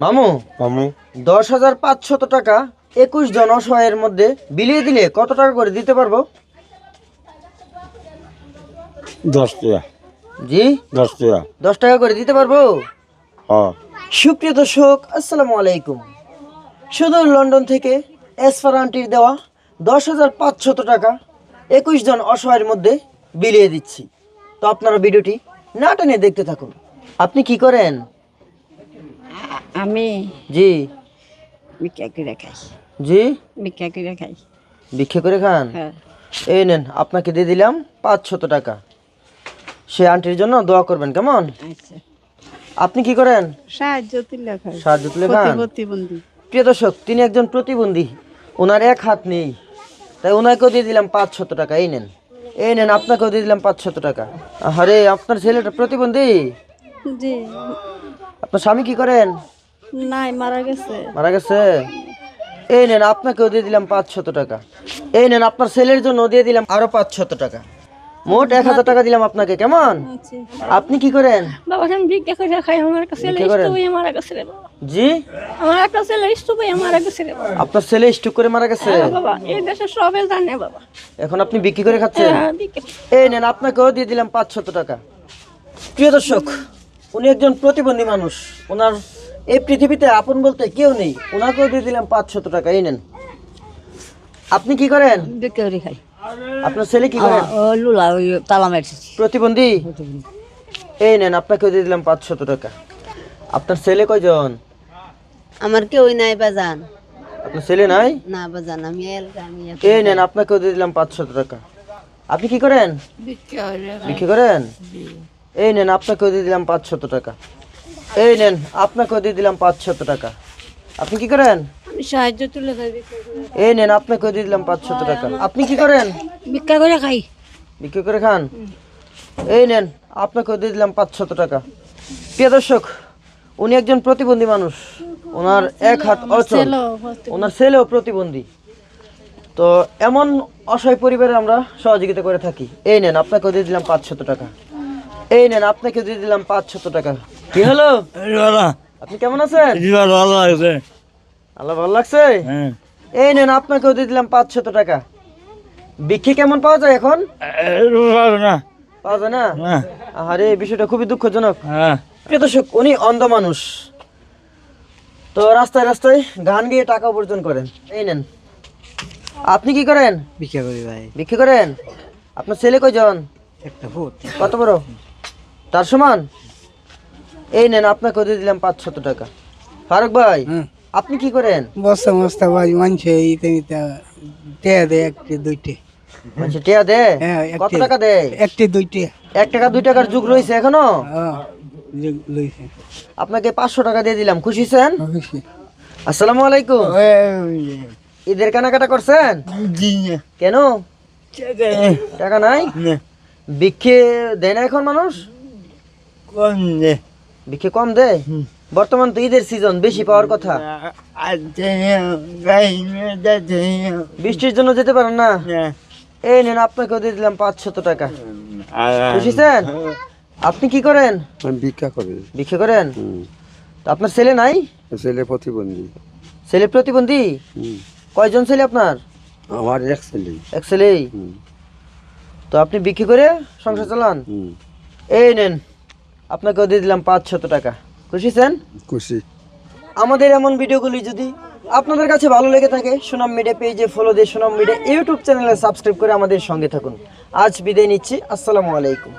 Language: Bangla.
মামু মামু। দশ হাজার পাঁচশত টাকা একুশ জন অসহায়ের মধ্যে বিলিয়ে দিলে কত টাকা করে দিতে পারব? দশ টাকা। জি? দশ টাকা। দশ টাকা করে দিতে পারব? হ্যাঁ। সুপ্রিয় দর্শক আসসালামু আলাইকুম। শুধু লন্ডন থেকে এসফার আন্টির দেওয়া দশ হাজার পাঁচশত টাকা একুশ জন অসহায়ের মধ্যে বিলিয়ে দিচ্ছি। তো আপনারা ভিডিওটি না টেনে দেখতে থাকুন। আপনি কি করেন? আমি? জি। ভিক্ষা করে খাই। জি? ভিক্ষা করে খাই। ভিক্ষে করে খান? হ্যাঁ। এই নেন আপনাকে দিয়ে দিলাম পাঁচশত টাকা। সে আন্টির জন্য দোয়া করবেন কেমন? আচ্ছা। আপনি কি করেন? সাহায্য তুলে খাই। সাহায্য তুলে খান? প্রতিবন্ধী। প্রিয় দর্শক তিনি একজন প্রতিবন্ধী। ওনার এক হাত নেই। তাই ওনাকেও দিয়ে দিলাম পাঁচশত টাকা। এই নেন। এই নেন আপনাকেও দিয়ে দিলাম পাঁচশত টাকা। আরে আপনার ছেলেটা প্রতিবন্ধী? জি। আপনার স্বামী কি করেন? নাই মারা গেছে। মারা গেছে? এই নেন আপনাকেও দিয়ে দিলাম পাঁচশত টাকা। এই নেন আপনার ছেলের জন্য দিয়ে দিলাম আরও পাঁচশত টাকা। মোট এক হাজার টাকা দিলাম আপনাকে কেমন? আপনি কি করেন? বাবা আমি ভিক্ষা করে খাই আমার মারা গেছে রে জি? আমার একটা ছেলে স্টুপে মারা গেছে রে আপনার ছেলে স্ট্রোক করে মারা গেছে? বাবা এই দেশে সবে জানে বাবা। এখন আপনি বিক্রি করে খাচ্ছেন? হ্যাঁ, এই নেন আপনাকেও দিয়ে দিলাম পাঁচশত টাকা। প্রিয় দর্শক উনি একজন প্রতিবন্ধী মানুষ। ওনার এই পৃথিবীতে আপন বলতে কেউ নেই। ওনাকেও দিয়ে দিলাম পাঁচশত টাকা এই নেন। আপনি কি করেন? খাই। আপনার ছেলে কি করেন? লুলা ওই তালা মারছি। প্রতিবন্ধী? এই নেন আপনাকেও দিয়ে দিলাম পাঁচশত টাকা। আপনার ছেলে কয়জন? আমার কেউই নাই বাজান আপনার ছেলে নাই? না বাজান আমি এই নেন আপনাকেও দিয়ে দিলাম পাঁচশত টাকা। আপনি কি করেন? বিক্রি করেন? এই নেন আপনাকেও দিয়ে দিলাম পাঁচশত টাকা। এই নেন আপনাকেও দিয়ে দিলাম পাঁচশত টাকা। আপনি কি করেন? সাহায্য তুলে। এই নেন আপনাকেও দিয়ে দিলাম পাঁচশত টাকা। আপনি কি করেন? ভিক্ষা করে খাই। বিক্রি করে খান? এই নেন আপনাকেও দিয়ে দিলাম পাঁচশত টাকা। প্রিয় দর্শক উনি একজন প্রতিবন্ধী মানুষ। ওনার এক হাত অচল। ওনার ছেলেও প্রতিবন্ধী। তো এমন অসহায় পরিবারে আমরা সহযোগিতা করে থাকি। এই নেন আপনাকেও দিয়ে দিলাম পাঁচশত টাকা। এই নেন আপনাকে দিয়ে দিলাম পাঁচ পাঁচশত টাকা। কি হলো? আপনি কেমন আছেন? ভালো লাগছে। আল্লাহ ভালো লাগছে? হ্যাঁ। এই নেন আপনাকেও দিয়ে দিলাম পাঁচ পাঁচশত টাকা। বিক্রি কেমন পাওয়া যায় এখন? না। পাওয়া যায় না? আরে বিষয়টা খুবই দুঃখজনক। হ্যাঁ। প্রিয় দর্শক উনি অন্ধ মানুষ। তো রাস্তায় রাস্তায় গান গিয়ে টাকা উপার্জন করেন। এই নেন। আপনি কি করেন? ভিক্ষা করি ভাই। বিক্রি করেন? আপনার ছেলে কয়জন? একটা ভূত। কত বড়? তার সমান? এই নেন আপনাকে দিয়ে দিলাম পাঁচশত টাকা। ফারুক ভাই আপনি কি করেন? বস্তা মস্তা ভাই মানছে ইতে ইতে টেয়া দেয় একটি দুইটে। টিয়া হ্যাঁ, কত টাকা দেয়? একটি দুইটে। এক টাকা দুই টাকার যুগ রয়েছে এখনও? হ্যাঁ, আপনাকে পাঁচশো টাকা দিয়ে দিলাম। খুশি ছেন আসসালামু আলাইকুম। ঈদের কেনাকাটা করছেন? কেন? টাকা নাই? বিক্ষে দেয় না এখন মানুষ? কোন যে বিক্ষে কম দেয়? বর্তমান তো ঈদের সিজন বেশি পাওয়ার কথা। বৃষ্টির জন্য যেতে পারেন না? এই নেন আপনাকেও দিয়ে দিলাম পাঁচশত টাকা। বুঝেছেন আপনি কি করেন? আমি ভিক্ষা করি। ভিক্ষে করেন? তো আপনার ছেলে নাই? ছেলে প্রতিবন্ধী। ছেলে প্রতিবন্ধী? কয়জন ছেলে আপনার? আমার এক ছেলে। এক ছেলেই? তো আপনি বিক্রি করে সংসার চালান? এই নেন। আপনাকেও দিয়ে দিলাম পাঁচশত টাকা। খুশি স্যান খুশি। আমাদের এমন ভিডিওগুলি যদি আপনাদের কাছে ভালো লেগে থাকে সুনাম মিডিয়া পেজে ফলো দিয়ে সুনাম মিডিয়া ইউটিউব চ্যানেলে সাবস্ক্রাইব করে আমাদের সঙ্গে থাকুন। আজ বিদায় নিচ্ছি আসসালামু আলাইকুম।